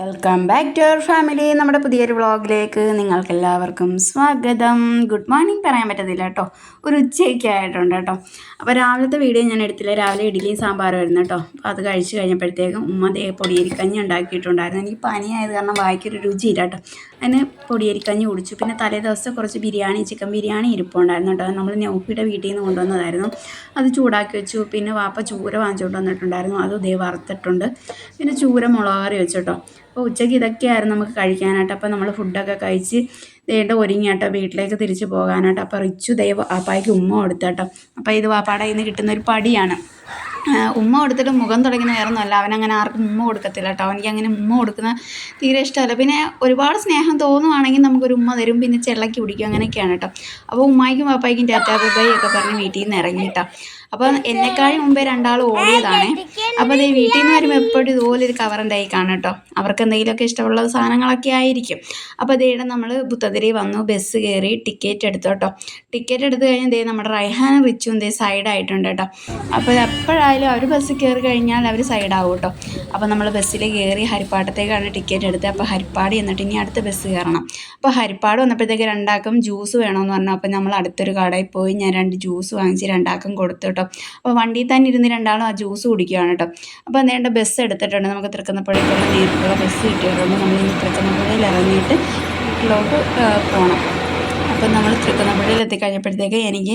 Welcome back to our family നമ്മുടെ പുതിയൊരു വ്ളോഗിലേക്ക് നിങ്ങൾക്ക് എല്ലാവർക്കും സ്വാഗതം. ഗുഡ് മോർണിംഗ് പറയാൻ പറ്റത്തില്ല കേട്ടോ. ഒരു ഉച്ചയൊക്കെ ആയിട്ടുണ്ട് കേട്ടോ. അപ്പോൾ രാവിലത്തെ വീഡിയോ ഞാൻ എടുത്തില്ല. രാവിലെ ഇഡ്ഡലിയും സാമ്പാറും ആയിരുന്നു കേട്ടോ. അപ്പോൾ അത് കഴിച്ച് കഴിഞ്ഞപ്പോഴത്തേക്കും ഉമ്മ ദേ പൊടിയരിക്കഞ്ഞി ഉണ്ടാക്കിയിട്ടുണ്ടായിരുന്നു. എനിക്ക് പനിയായത് കാരണം വായിക്കൊരു രുചിയില്ല കേട്ടോ. അതിന് പൊടിയരിക്കഞ്ഞി കുടിച്ചു. പിന്നെ തലേ ദിവസം കുറച്ച് ബിരിയാണി ചിക്കൻ ബിരിയാണി ഇരിപ്പുണ്ടായിരുന്നു കേട്ടോ. നമ്മൾ നൗഫിയുടെ വീട്ടിൽ നിന്ന് കൊണ്ടുവന്നതായിരുന്നു. അത് ചൂടാക്കി വെച്ചു. പിന്നെ വാപ്പ ചൂര വാങ്ങിച്ചുകൊണ്ട് വന്നിട്ടുണ്ടായിരുന്നു. അത് ദേ വറുത്തിട്ടുണ്ട്. പിന്നെ ചൂര മുളക് കറി വെച്ചു കേട്ടോ. അപ്പോൾ ഉച്ചയ്ക്ക് ഇതൊക്കെയായിരുന്നു നമുക്ക് കഴിക്കാനായിട്ട്. അപ്പോൾ നമ്മൾ ഫുഡൊക്കെ കഴിച്ച് ദേണ്ട ഒരുങ്ങിയാട്ടോ വീട്ടിലേക്ക് തിരിച്ചു പോകാനായിട്ട്. അപ്പോൾ റിച്ചു ദൈവ അപ്പായ്ക്ക് ഉമ്മ കൊടുത്താട്ടോ. അപ്പോൾ ഇത് വാപ്പാടെ കയ്യിൽ നിന്ന് കിട്ടുന്ന ഒരു പടിയാണ്. ഉമ്മ കൊടുത്തിട്ട് മുഖം തുടങ്ങുന്ന വേറെ ഒന്നുമല്ല അവനങ്ങനെ ആർക്കും ഉമ്മ കൊടുക്കത്തില്ല കേട്ടോ അവനിക്ക് അങ്ങനെ ഉമ്മ കൊടുക്കുന്ന തീരെ ഇഷ്ടമല്ല. പിന്നെ ഒരുപാട് സ്നേഹം തോന്നുവാണെങ്കിൽ നമുക്കൊരു ഉമ്മ തരും. പിന്നെ ചെള്ളക്കി പിടിക്കും അങ്ങനെയൊക്കെയാണ് കേട്ടോ അപ്പോൾ ഉമ്മായിക്കും പാപ്പായിക്കും ടാറ്റാ ബൈ ഒക്കെ പറഞ്ഞ് വീട്ടിൽ നിന്ന് ഇറങ്ങിയിട്ടാ അപ്പോൾ എന്നെക്കാളും മുമ്പേ രണ്ടാൾ ഓടിയതാണ്. അപ്പോൾ അതേ വീട്ടിൽ നിന്ന് വരുമ്പോൾ എപ്പോഴും ഇതുപോലെ ഒരു കവർ ഉണ്ടായി കാണും കേട്ടോ. അവർക്ക് എന്തെങ്കിലുമൊക്കെ ഇഷ്ടമുള്ള സാധനങ്ങളൊക്കെ ആയിരിക്കും. അപ്പോൾ അതേടെ നമ്മൾ പുത്തതിരി വന്നു ബസ് കയറി ടിക്കറ്റ് എടുത്തു കേട്ടോ. ടിക്കറ്റ് എടുത്ത് കഴിഞ്ഞാൽ ദേ നമ്മുടെ റൈഹാൻ റിച്ചും ദേ സൈഡായിട്ടുണ്ട് കേട്ടോ. അപ്പോൾ എപ്പോഴായാലും അവർ ബസ്സിൽ കയറി കഴിഞ്ഞാൽ അവർ സൈഡാവും കേട്ടോ. അപ്പോൾ നമ്മൾ ബസ്സിൽ കയറി ഹരിപ്പാട്ടത്തേക്കാണ് ടിക്കറ്റ് എടുത്തത്. അപ്പോൾ ഹരിപ്പാട് എന്നിട്ട് ഇനി അടുത്ത ബസ് കയറണം. അപ്പോൾ ഹരിപ്പാട് വന്നപ്പോഴത്തേക്ക് രണ്ടാക്കും ജ്യൂസ് വേണമെന്ന് പറഞ്ഞു. അപ്പോൾ നമ്മൾ അടുത്തൊരു കടയിൽ പോയി ഞാൻ രണ്ട് ജ്യൂസ് വാങ്ങിച്ച് രണ്ടാക്കും കൊടുത്തു കേട്ടോ. അപ്പോൾ വണ്ടിയിൽ തന്നെ ഇരുന്ന് രണ്ടാളും ആ ജ്യൂസ് കുടിക്കുകയാണ് കേട്ടോ. അപ്പോൾ നേണ്ട ബസ് എടുത്തിട്ടുണ്ട്. നമുക്ക് തൃക്കുന്നപ്പുഴയ്ക്കുള്ള നേരിട്ടുള്ള ബസ് കിട്ടിയിട്ടുണ്ട് നമ്മൾ ഇന്ന് തൃക്കുന്നപ്പുഴയിൽ ഇറങ്ങിയിട്ട് വീട്ടിലോട്ട് പോകണം അപ്പം നമ്മൾ തൃക്കുന്നപ്പുഴയിൽ എത്തിക്കഴിഞ്ഞപ്പോഴത്തേക്ക് എനിക്ക്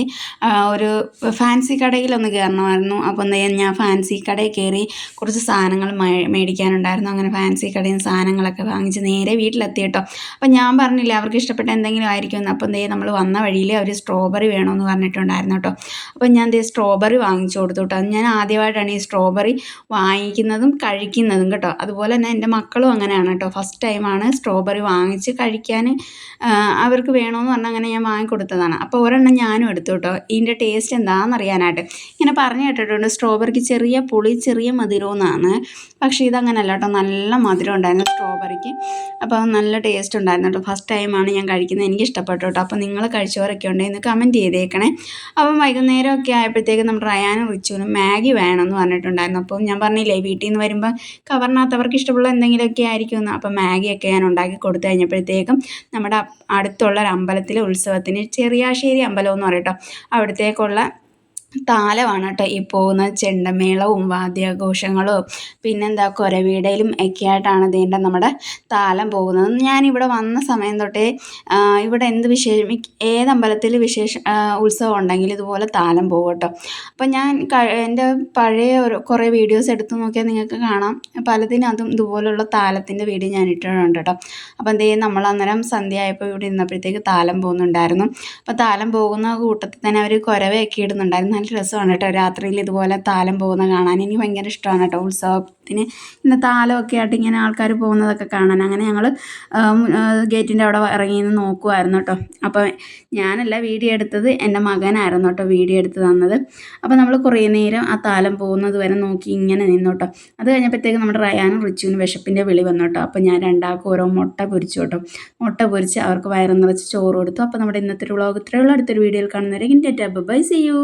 ഒരു ഫാൻസി കടയിലൊന്ന് കയറണമായിരുന്നു. എന്താ ഞാൻ ഫാൻസി കടയിൽ കയറി കുറച്ച് സാധനങ്ങൾ മേടിക്കാനുണ്ടായിരുന്നു. അങ്ങനെ ഫാൻസി കടയിൽ നിന്ന് സാധനങ്ങളൊക്കെ വാങ്ങിച്ച് നേരെ വീട്ടിലെത്തി കേട്ടോ. അപ്പം ഞാൻ പറഞ്ഞില്ല അവർക്ക് ഇഷ്ടപ്പെട്ട എന്തെങ്കിലും ആയിരിക്കുമെന്ന്. അപ്പം എന്തേ നമ്മൾ വന്ന വഴിയിൽ അവർ സ്ട്രോബെറി വേണമെന്ന് പറഞ്ഞിട്ടുണ്ടായിരുന്നു കേട്ടോ. അപ്പം ഞാൻ എന്തേ സ്ട്രോബെറി വാങ്ങിച്ചു കൊടുത്തു കേട്ടോ. ഞാൻ ആദ്യമായിട്ടാണ് ഈ സ്ട്രോബെറി വാങ്ങിക്കുന്നതും കഴിക്കുന്നതും കേട്ടോ. അതുപോലെ തന്നെ എന്റെ മക്കളും അങ്ങനെയാണ് കേട്ടോ. ഫസ്റ്റ് ടൈമാണ് സ്ട്രോബെറി വാങ്ങിച്ച് കഴിക്കാൻ അവർക്ക് വേണമെന്ന് പറഞ്ഞാൽ അങ്ങനെ ഞാൻ വാങ്ങിക്കൊടുത്തതാണ്. അപ്പോൾ ഒരെണ്ണം ഞാനും എടുത്തു കേട്ടോ ഇതിന്റെ ടേസ്റ്റ് എന്താണെന്ന് അറിയാനായിട്ട്. ഇങ്ങനെ പറഞ്ഞു കേട്ടിട്ടുണ്ട് സ്ട്രോബെറിക്ക് ചെറിയ പുളി ചെറിയ മധുരമെന്നാണ് പക്ഷേ ഇതങ്ങനല്ല കേട്ടോ. നല്ല മധുരം ഉണ്ടായിരുന്നു സ്ട്രോബെറിക്ക് അപ്പോൾ നല്ല ടേസ്റ്റ് ഉണ്ടായിരുന്നു കേട്ടോ. ഫസ്റ്റ് ടൈമാണ് ഞാൻ കഴിക്കുന്നത്. എനിക്ക് ഇഷ്ടപ്പെട്ടു കേട്ടോ. അപ്പോൾ നിങ്ങൾ കഴിച്ചവരൊക്കെ ഉണ്ടെങ്കിൽ കമന്റ് ചെയ്തേക്കണേ. അപ്പം വൈകുന്നേരമൊക്കെ ആയപ്പോഴത്തേക്കും നമ്മുടെ റയാനും റിച്ചുവിനും മാഗി വേണമെന്ന് പറഞ്ഞിട്ടുണ്ടായിരുന്നു. അപ്പോൾ ഞാൻ പറഞ്ഞില്ലേ വീട്ടിൽ നിന്ന് വരുമ്പോൾ കവറിനകത്ത് അവർക്ക് ഇഷ്ടമുള്ള എന്തെങ്കിലുമൊക്കെ ആയിരിക്കും അപ്പോൾ മാഗിയൊക്കെ ഞാൻ ഉണ്ടാക്കി കൊടുത്തു കഴിഞ്ഞപ്പോഴത്തേക്കും നമ്മുടെ അടുത്തുള്ള ഒരു അമ്പലത്തിൽ ഉത്സവത്തിന് ചെറിയാശ്ശേരി അമ്പലം എന്ന് പറയും കേട്ടോ അവിടത്തേക്കുള്ള താലമാണ് കേട്ടോ ഈ പോകുന്ന ചെണ്ടമേളവും വാദ്യാഘോഷങ്ങളും പിന്നെന്താ കുരവീടയിലും ഒക്കെ ആയിട്ടാണ് ഇതിന്റെ നമ്മുടെ താലം പോകുന്നത്. ഞാനിവിടെ വന്ന സമയം തൊട്ടേ ഇവിടെ എന്ത് വിശേഷം? ഏത് അമ്പലത്തിൽ വിശേഷ ഉത്സവം ഉണ്ടെങ്കിലും ഇതുപോലെ താലം പോകും കേട്ടോ അപ്പം ഞാൻ എന്റെ പഴയ ഒരു കുറേ വീഡിയോസ് എടുത്തു നോക്കിയാൽ നിങ്ങൾക്ക് കാണാം. പലതിനകത്തും ഇതുപോലുള്ള താലത്തിന്റെ വീഡിയോ ഞാൻ ഇട്ടിട്ടുണ്ട് കേട്ടോ. അപ്പോൾ എന്തേ നമ്മൾ അന്നേരം സന്ധ്യ ആയപ്പോൾ ഇവിടെ ഇരുന്നപ്പോഴത്തേക്ക് താലം പോകുന്നുണ്ടായിരുന്നു. അപ്പോൾ താലം പോകുന്ന കൂട്ടത്തിൽ തന്നെ അവർ കുരവയൊക്കെ ഇടുന്നുണ്ടായിരുന്നു. നല്ല രസമാണ് കേട്ടോ. രാത്രിയിൽ ഇതുപോലെ താലം പോകുന്നത് കാണാൻ. എനിക്ക് ഭയങ്കര ഇഷ്ടമാണ് കേട്ടോ ഉത്സവത്തിന്. ഇന്ന് താലമൊക്കെ ആയിട്ട് ഇങ്ങനെ ആൾക്കാർ പോകുന്നതൊക്കെ കാണാൻ. അങ്ങനെ ഞങ്ങൾ ഗേറ്റിന്റെ അവിടെ ഇറങ്ങി നിന്ന് നോക്കുമായിരുന്നു കേട്ടോ. അപ്പോൾ ഞാനല്ല വീഡിയോ എടുത്തത് എന്റെ മകനായിരുന്നു കേട്ടോ വീഡിയോ എടുത്ത് തന്നത്. അപ്പോൾ നമ്മൾ കുറേ നേരം ആ താലം പോകുന്നത് വരെ നോക്കി ഇങ്ങനെ നിന്നു കേട്ടോ. അത് കഴിഞ്ഞപ്പോഴത്തേക്ക് നമ്മുടെ റയാനും റിച്ചുവിനും വിശപ്പിന്റെ വിളി വന്നു കേട്ടോ. അപ്പോൾ ഞാൻ രണ്ടാൾക്കും ഓരോ മുട്ട പൊരിച്ചു കേട്ടോ. മുട്ട പൊരിച്ച് അവർക്ക് വയറ് നിറച്ച് ചോറ് കൊടുത്തു. അപ്പോൾ നമ്മുടെ ഇന്നത്തെ ഒരു വ്ളോഗ് ഇത്രയുള്ള അടുത്തൊരു വീഡിയോയിൽ കാണുന്നവരെ ടാറ്റാ. By C U.